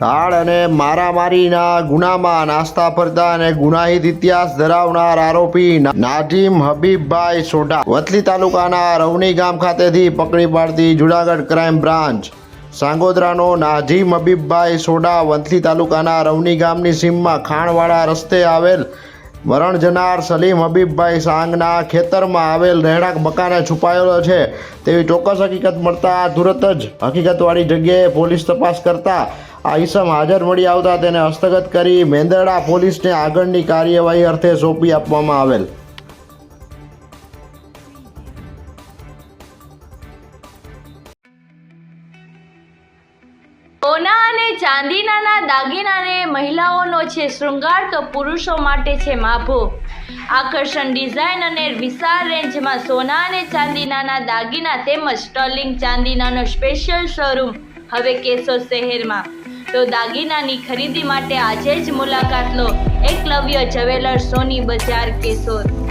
ધાડ અને મારામારીના ગુનામાં નાસ્તા ફરતા અને ગુનાહિત ઇતિહાસ ધરાવનાર આરોપી નાજીમ હબીબભાઈ સોઢા વતલી તાલુકાના રવની ગામ ખાતેથી પકડી પાડતી જુનાગઢ ક્રાઇમ બ્રાન્ચ. સાંગોદરાનો નાજીમ હબીબભાઈ સોઢા વંથલી તાલુકાના રવની ગામની સીમમાં ખાણવાળા રસ્તે આવેલ મરણ જનાર સલીમ હબીબભાઈ સાંગના ખેતરમાં આવેલ રહેણાંક મકાને છુપાયેલો છે. તેવી ચોક્કસ હકીકત મળતા તુરત જ હકીકતવાળી જગ્યાએ પોલીસ તપાસ કરતા આ હાજર મળી આવતા તેને હસ્તગત કરી મેંદરડા પોલીસને આગળની કાર્યવાહી અર્થે સોંપી આપવામાં આવેલ. સોના દાગીનાને મહિલાઓનો છે શૃંગાર તો પુરુષો માટે છે માભો. આકર્ષણ ડિઝાઇન અને વિશાળ રેન્જમાં સોના અને ચાંદીનાના દાગીના તેમજ સ્ટર્લિંગ ચાંદીનાનો સ્પેશિયલ શોરૂમ હવે કેશોદ શહેરમાં. તો દાગીનાની ખરીદી માટે આજે જ મુલાકાત લો. એકલવ્ય જવેલર સોની બજાર કેશોદ.